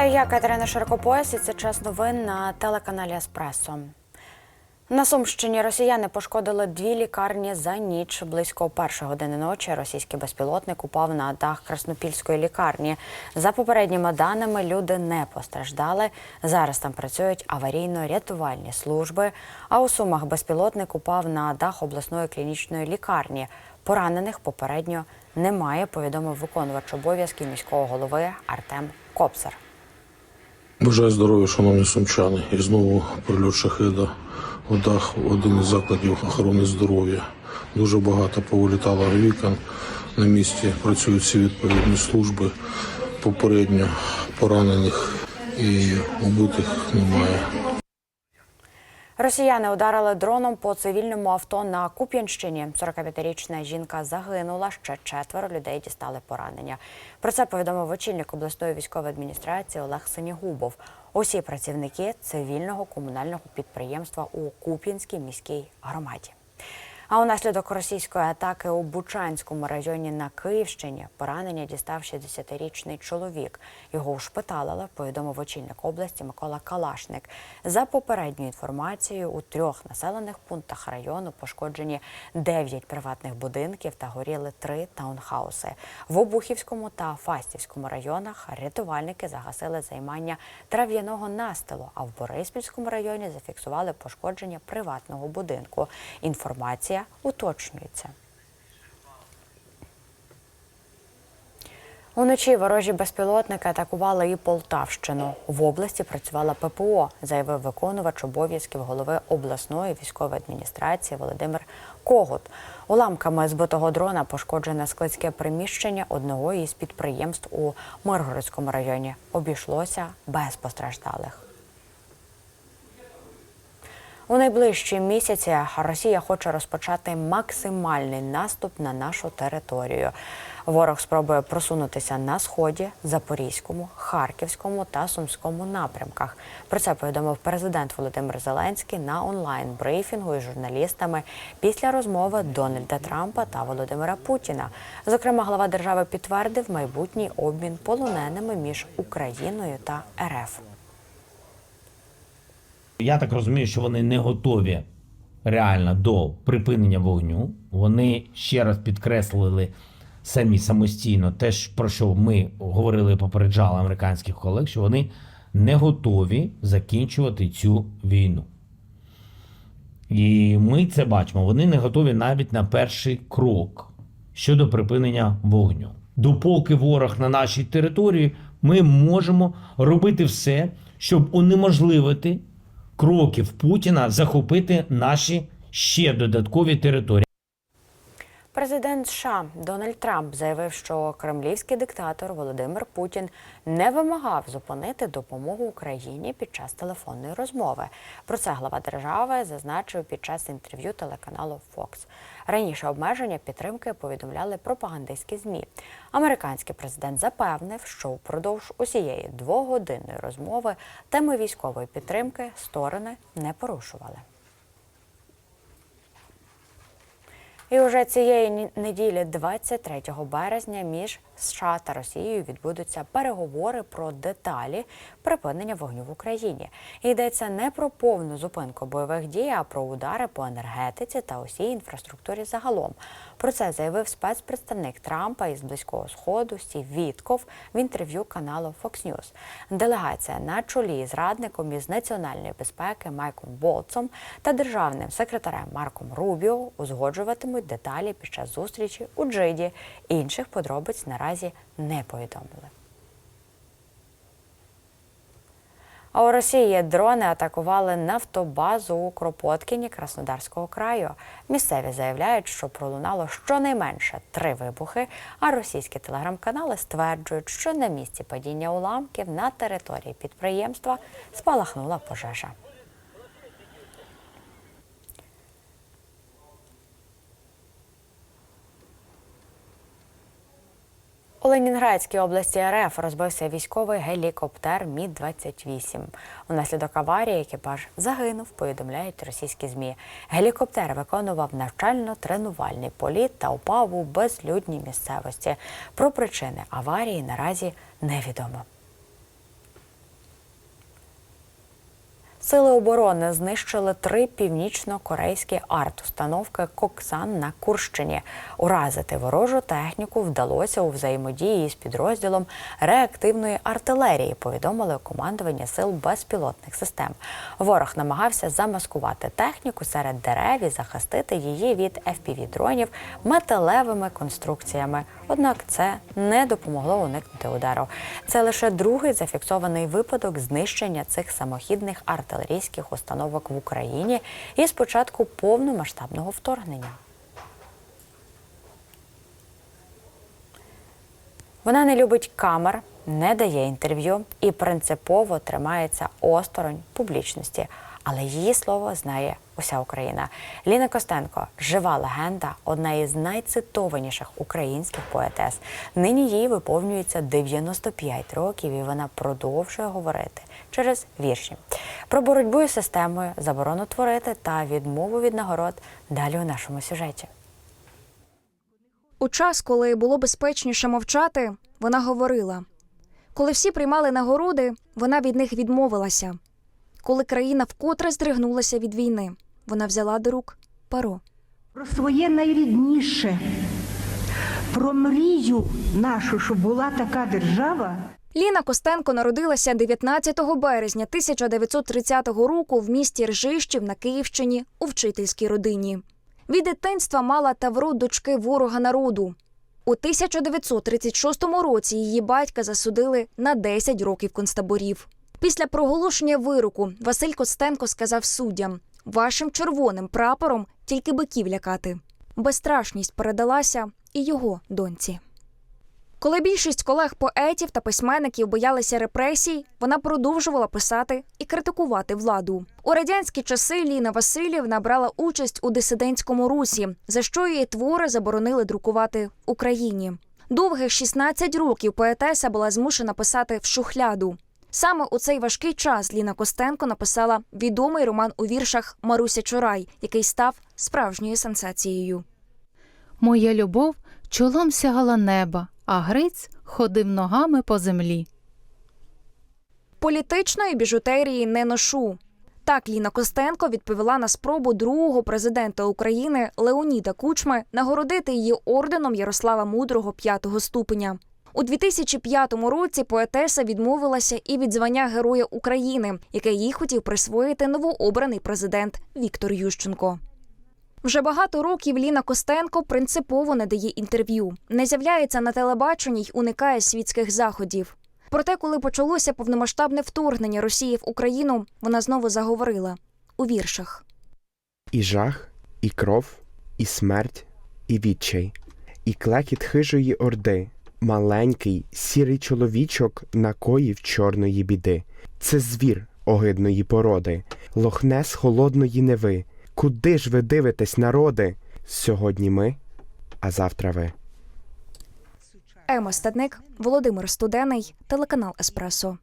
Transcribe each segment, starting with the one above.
Вітаю, я Катерина Широкопояс і це час новин на телеканалі Еспресо. На Сумщині росіяни пошкодили дві лікарні за ніч. Близько першої години ночі російський безпілотник упав на дах Краснопільської лікарні. За попередніми даними, люди не постраждали. Зараз там працюють аварійно-рятувальні служби. А у Сумах безпілотник упав на дах обласної клінічної лікарні. Поранених попередньо немає, повідомив виконувач обов'язків міського голови Артем Копсар. Бажаю здоров'я, шановні сумчани. І знову прильот шахида в дах в один із закладів охорони здоров'я. Дуже багато повилітало вікон. На місці працюють всі відповідні служби. Попередньо поранених і убитих немає. Росіяни ударили дроном по цивільному авто на Куп'янщині. 45-річна жінка загинула. Ще четверо людей дістали поранення. Про це повідомив очільник обласної військової адміністрації Олег Синігубов. Усі працівники цивільного комунального підприємства у Куп'янській міській громаді. А унаслідок російської атаки у Бучанському районі на Київщині поранення дістав 60-річний чоловік. Його ушпиталили, повідомив очільник області Микола Калашник. За попередньою інформацією, у трьох населених пунктах району пошкоджені 9 приватних будинків та горіли три таунхауси. В Обухівському та Фастівському районах рятувальники загасили займання трав'яного настилу, а в Бориспільському районі зафіксували пошкодження приватного будинку. Інформація уточнюється. Уночі ворожі безпілотники атакували і Полтавщину. В області працювала ППО, заявив виконувач обов'язків голови обласної військової адміністрації Володимир Когут. Уламками збитого дрона пошкоджене складське приміщення одного із підприємств у Миргородському районі. Обійшлося без постраждалих. У найближчі місяці Росія хоче розпочати максимальний наступ на нашу територію. Ворог спробує просунутися на сході, Запорізькому, Харківському та Сумському напрямках. Про це повідомив президент Володимир Зеленський на онлайн-брифінгу із журналістами після розмови Дональда Трампа та Володимира Путіна. Зокрема, глава держави підтвердив майбутній обмін полоненими між Україною та РФ. Я так розумію, що вони не готові реально до припинення вогню. Вони ще раз підкреслили самі самостійно те, про що ми говорили попереджали американських колег, що вони не готові закінчувати цю війну. І ми це бачимо. Вони не готові навіть на перший крок щодо припинення вогню. Допоки ворог на нашій території, ми можемо робити все, щоб унеможливити кроків Путіна захопити наші ще додаткові території. Президент США Дональд Трамп заявив, що кремлівський диктатор Володимир Путін не вимагав зупинити допомогу Україні під час телефонної розмови. Про це глава держави зазначив під час інтерв'ю телеканалу Fox. Раніше обмеження підтримки повідомляли пропагандистські змі. Американський президент запевнив, що впродовж усієї двогодинної розмови теми військової підтримки сторони не порушували. І уже цієї неділі, 23 березня, між США та Росією відбудуться переговори про деталі припинення вогню в Україні. Йдеться не про повну зупинку бойових дій, а про удари по енергетиці та усій інфраструктурі загалом. Про це заявив спецпредставник Трампа із близького сходу Стів Вітков в інтерв'ю каналу Fox News. Делегація на чолі з радником із національної безпеки Майком Болтсом та державним секретарем Марком Рубіо узгоджуватимуть деталі під час зустрічі у Джиді. Інших подробиць наразі не повідомили. А у Росії дрони атакували нафтобазу у Кропоткіні Краснодарського краю. Місцеві заявляють, що пролунало щонайменше три вибухи, а російські телеграм-канали стверджують, що на місці падіння уламків на території підприємства спалахнула пожежа. Ленінградській області РФ розбився військовий гелікоптер Мі-28. Унаслідок аварії екіпаж загинув, повідомляють російські змі. Гелікоптер виконував навчально-тренувальний політ та упав у безлюдній місцевості. Про причини аварії наразі невідомо. Сили оборони знищили три північно-корейські арт-установки Коксан на Курщині. Уразити ворожу техніку вдалося у взаємодії з підрозділом реактивної артилерії. Повідомили у командуванні сил безпілотних систем. Ворог намагався замаскувати техніку серед дерев і захистити її від fpv дронів металевими конструкціями. Однак це не допомогло уникнути удару. Це лише другий зафіксований випадок знищення цих самохідних артилерійських установок в Україні із початку повномасштабного вторгнення. Вона не любить камер, не дає інтерв'ю і принципово тримається осторонь публічності. Але її слово знає уся Україна. Ліна Костенко жива легенда, одна із найцитованіших українських поетес. Нині їй виповнюється 95 років, і вона продовжує говорити через вірші про боротьбу із системою, заборону творити та відмову від нагород. Далі у нашому сюжеті. У час, коли було безпечніше мовчати, вона говорила. Коли всі приймали нагороди, вона від них відмовилася. Коли країна вкотре здригнулася від війни, вона взяла до рук перо. Про своє найрідніше, про мрію нашу, щоб була така держава. Ліна Костенко народилася 19 березня 1930 року в місті Ржищів на Київщині у вчительській родині. Від дитинства мала тавро дочки ворога народу. У 1936 році її батька засудили на 10 років концтаборів. Після проголошення вироку Василь Костенко сказав суддям: вашим червоним прапором тільки биків лякати. Безстрашність передалася і його доньці. Коли більшість колег-поетів та письменників боялися репресій, вона продовжувала писати і критикувати владу. У радянські часи Ліна Васильівна брала участь у дисидентському русі, за що її твори заборонили друкувати в Україні. Довгих 16 років поетеса була змушена писати в шухляду. Саме у цей важкий час Ліна Костенко написала відомий роман у віршах Маруся Чорай, який став справжньою сенсацією. Моя любов чолом сягала неба, а Гриць ходив ногами по землі. Політичної біжутерії не ношу. Так Ліна Костенко відповіла на спробу другого президента України Леоніда Кучми нагородити її орденом Ярослава Мудрого п'ятого ступеня. У 2005 році поетеса відмовилася і від звання Героя України, яке їй хотів присвоїти новообраний президент Віктор Ющенко. Вже багато років Ліна Костенко принципово не дає інтерв'ю, не з'являється на телебаченні й уникає світських заходів. Проте, коли почалося повномасштабне вторгнення Росії в Україну, вона знову заговорила у віршах. І жах, і кров, і смерть, і відчай, і клекіт хижої орди, маленький, сірий чоловічок накоїв чорної біди. Це звір огидної породи, лохнес холодної неви. Куди ж ви дивитесь, народи? Сьогодні ми, а завтра ви. Ема Стадник, Володимир Студений, телеканал Еспресо.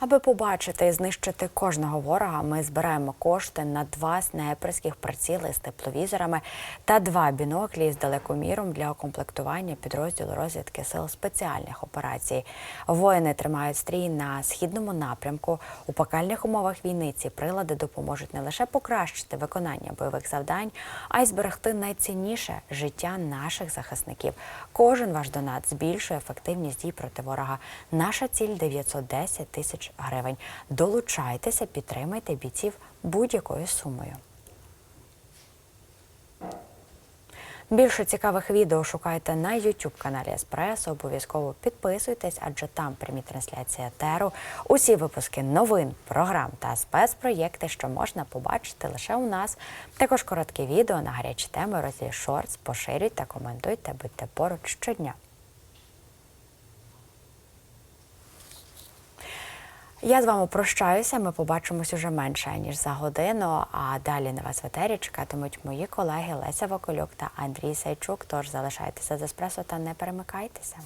Аби побачити і знищити кожного ворога, ми збираємо кошти на два снайперських приціли з тепловізорами та два біноклі з далекоміром для укомплектування підрозділу розвідки сил спеціальних операцій. Воїни тримають стрій на східному напрямку. У пекельних умовах війни ці прилади допоможуть не лише покращити виконання бойових завдань, а й зберегти найцінніше життя наших захисників. Кожен ваш донат збільшує ефективність дій проти ворога. Наша ціль 910 тисяч гривень. Долучайтеся, підтримайте бійців будь-якою сумою. Більше цікавих відео шукайте на YouTube каналі Еспресо. Обов'язково підписуйтесь, адже там прямі трансляції теру. Усі випуски новин, програм та спецпроєкти, що можна побачити лише у нас. Також короткі відео на гарячі теми, розділі шортс. Поширюйте, коментуйте, будьте поруч щодня. Я з вами прощаюся. Ми побачимось уже менше ніж за годину. А далі на вас в етері чекатимуть мої колеги Леся Вакулюк та Андрій Сайчук. Тож залишайтеся з еспресо та не перемикайтеся.